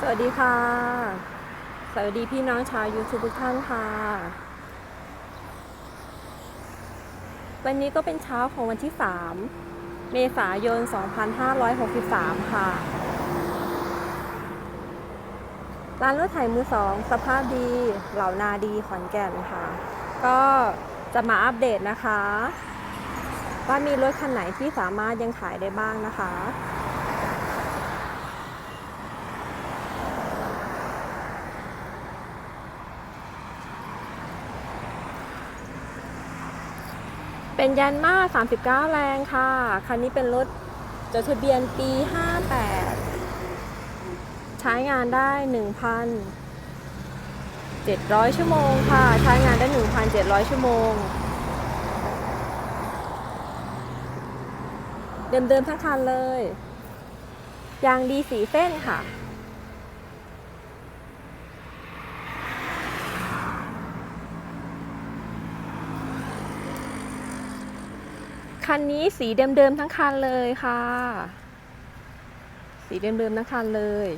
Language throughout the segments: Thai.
สวัสดีค่ะ สวัสดีพี่น้องชาวยูทูบทุกท่านค่ะ วันนี้ก็เป็นเช้าของวันที่ 3 เมษายน 2563 ค่ะ ร้านรถไถมือสอง สภาพดี เหล่านาดีขอนแก่นค่ะ ก็จะมาอัปเดตนะคะ ว่ามีรถคันไหนที่สามารถยังขายได้บ้างนะคะ เป็นยันมา39 แรงค่ะ คันนี้เป็นรถจดทะเบียนปี 58 ใช้งานได้ 1,700 ชั่วโมงค่ะ ใช้งานได้ 1,700 ชั่วโมง เดิมๆทั้งคันเลย ยางดีสีเส้นค่ะ คันนี้สีเดิมๆทั้งคันเลยค่ะ สีเดิมๆทั้งคันเลย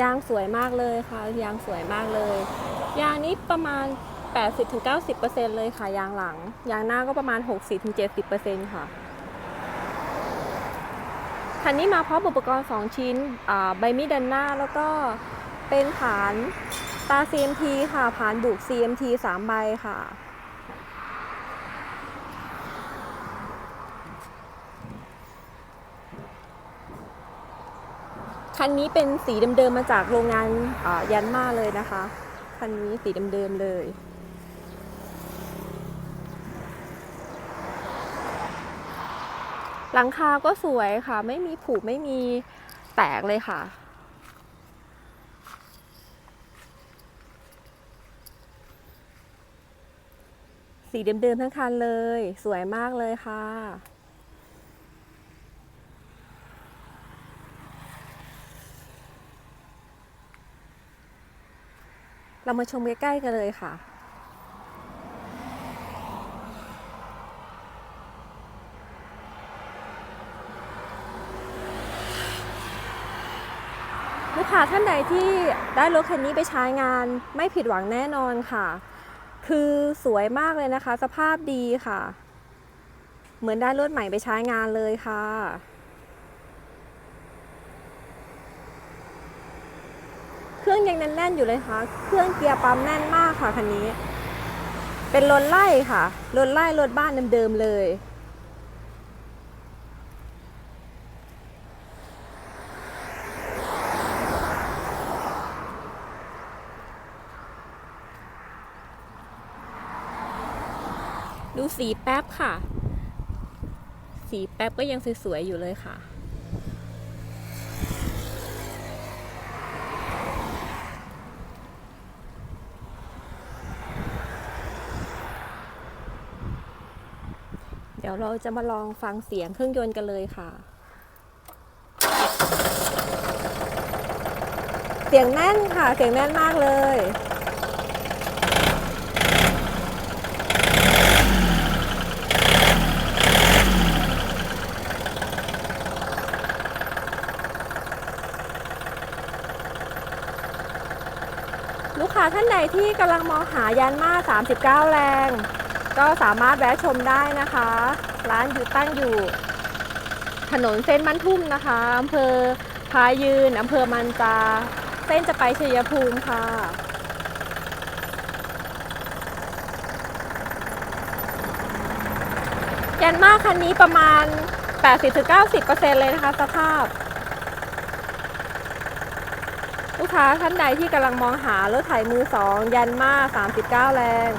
ยางสวยมากเลยค่ะ ยางสวยมากเลย ยางนี้ประมาณ 80-90%เลยค่ะยางหลัง ยางหน้าก็ประมาณ 60-70%ค่ะคันนี้มาพร้อมอุปกรณ์ 2 ชิ้นอ่าใบมีดด้านหน้าแล้วก็เป็นฐาน ตา CMT ค่ะ ผ่านบุก CMT 3 ใบค่ะ คันนี้เป็นสีเดิมๆมาจากโรงงานยันมาเลยนะคะ คันนี้สีเดิมๆเลยหลังคาก็สวยค่ะ ไม่มีผุไม่มีแตกเลยค่ะ สีเดิมๆทั้งคันเลย สวยมากเลยค่ะ เรามาชมใกล้ๆกันเลยค่ะลูกค้าท่านใดที่ได้รถคันนี้ไปใช้งานไม่ผิดหวังแน่นอนค่ะ คือสวยมากเลยนะคะ สภาพดีค่ะ เหมือนได้รถใหม่ไปใช้งานเลยค่ะ เครื่องยังแน่นๆอยู่เลยค่ะ เครื่องเกียร์ปั๊มแน่นมากค่ะคันนี้ เป็นรถไล่ค่ะรถไล่รถบ้านเดิมๆเลย ดูสีแป๊บค่ะ สีแป๊บก็ยังสวยๆอยู่เลยค่ะ เดี๋ยวเราจะมาลองฟังเสียงเครื่องยนต์กันเลยค่ะ เสียงแน่นค่ะ เสียงแน่นมากเลย ค้าท่านใดที่กำลังมองหายันมา 39 แรง ก็สามารถแวะชมได้นะคะ ร้านอยู่ตั้งอยู่ ถนนเส้นมันทุ่มนะคะอำเภอพายืนอำเภอมันจา เส้นจะไปชัยภูมิค่ะยันมาคันนี้ประมาณ 80-90%เลยนะคะสภาพ ลู กค้าท่านใดที่กำลังมองหารถไถมือสองยันมา39 แรง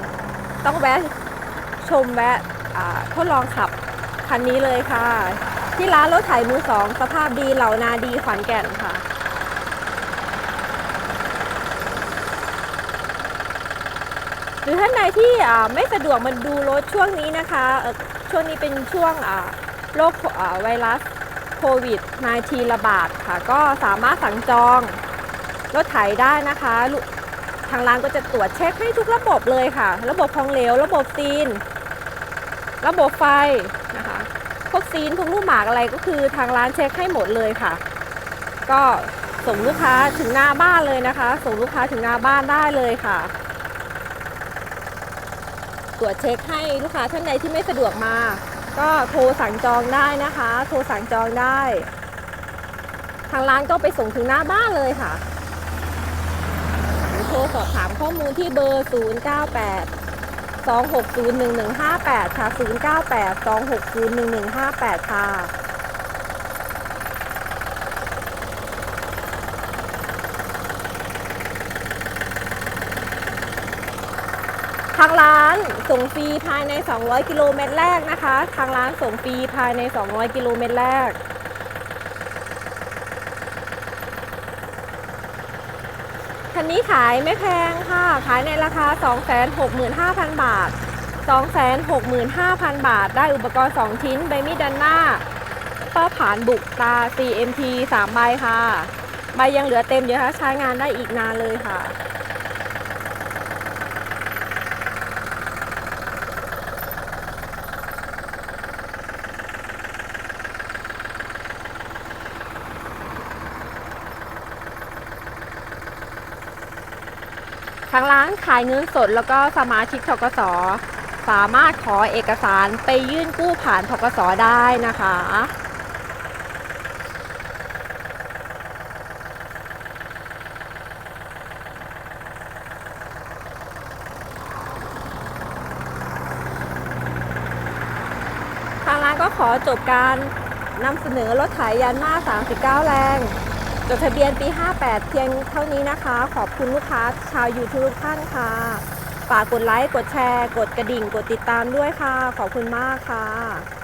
ต้องแวะชมแวะทดลองขับคันนี้เลยค่ะ ที่ร้านรถไถมือสองสภาพดีเหล่านาดีขอนแก่นค่ะหรือท่านใดที่ไม่สะดวกมาดูรถช่วงนี้นะคะ ช่วงนี้เป็นช่วงโรคไวรัสโควิด -19 ระบาดค่ะ ก็สามารถสั่งจอง รถไถได้นะคะ ทางร้านก็จะตรวจเช็คให้ทุกระบบเลยค่ะ ระบบของเหลว ระบบซีน ระบบไฟนะคะพวกซีนพวกลูกหมากอะไรก็คือทางร้านเช็คให้หมดเลยค่ะ ก็ส่งลูกค้าถึงหน้าบ้านเลยนะคะ ส่งลูกค้าถึงหน้าบ้านได้เลยค่ะ ตรวจเช็คให้ลูกค้าท่านใดที่ไม่สะดวกมา ก็โทรสั่งจองได้นะคะ โทรสั่งจองได้ ทางร้านก็ไปส่งถึงหน้าบ้านเลยค่ะ โทรสอบถามข้อมูลที่เบอร์ 098 2601158 ค่ะ 098 2601158 ค่ะ ทางร้านส่งฟรีภายใน 200 กิโลเมตรแรกนะคะ ทางร้านส่งฟรีภายใน 200 กิโลเมตรแรก คันนี้ขายไม่แพงค่ะ ขายในราคา 265,000 บาท 265,000 บาท ได้อุปกรณ์ 2 ชิ้น ใบมีดดันหน้าป้าผานบุกตา CMT 3 ใบค่ะ ใบยังเหลือเต็มเยอะค่ะ ใช้งานได้อีกนานเลยค่ะ ทางร้านขายเงินสดแล้วก็สมาชิกทกสสามารถขอเอกสารไปยื่นกู้ผ่านทกสได้นะคะ ทางร้านก็ขอจบการนำเสนอรถไถยานมา 39 แรง จดทะเบียนปี 58 เพียงเท่านี้นะคะ ขอบคุณลูกค้าชาวยูทูบทุกท่านค่ะ ฝากกดไลค์ กดแชร์ กดกระดิ่ง กดติดตามด้วยค่ะ ขอบคุณมากค่ะ